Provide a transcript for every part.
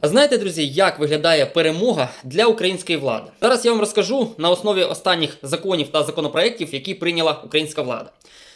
А знаєте, друзі, як виглядає перемога для української влади? Зараз я вам розкажу на основі останніх законів та законопроєктів, які прийняла українська влада.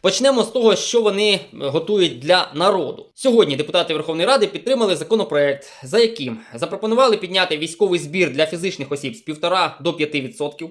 Почнемо з того, що вони готують для народу. Сьогодні депутати Верховної Ради підтримали законопроект, за яким запропонували підняти військовий збір для фізичних осіб з 1,5 до 5%.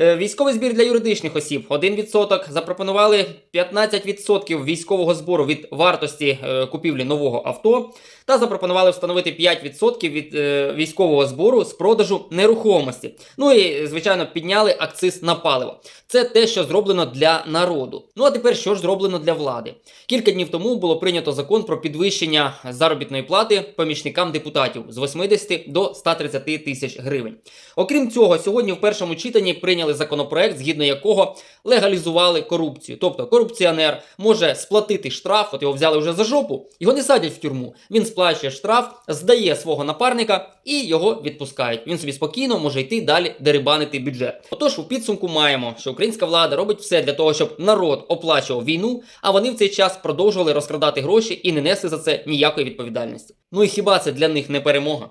Е, Військовий збір для юридичних осіб 1%. Запропонували 15% військового збору від вартості е, купівлі нового авто. Та запропонували встановити 5% від е, військового збору з продажу нерухомості. Ну і, звичайно, підняли акциз на паливо. Це те, що зроблено для народу. Ну а тепер що ж зроблено для влади? Кілька днів тому було прийнято закон про підвищення заробітної плати помічникам депутатів з 80 до 130 тисяч гривень. Окрім цього, сьогодні в першому читанні прийняли законопроект, згідно якого легалізували корупцію. Тобто корупціонер може сплатити штраф, от його взяли вже за жопу, його не садять в тюрму. Він сплачує штраф, здає свого напарника і його відпускають. Він собі спокійно може йти далі дерибанити бюджет. Отож, у підсумку маємо, що українська влада робить все для того, щоб народ оплачував війну, а вони в цей час продовжували розкрадати гроші і не несли за це ніякої відповідальності. Ну і хіба це для них не перемога?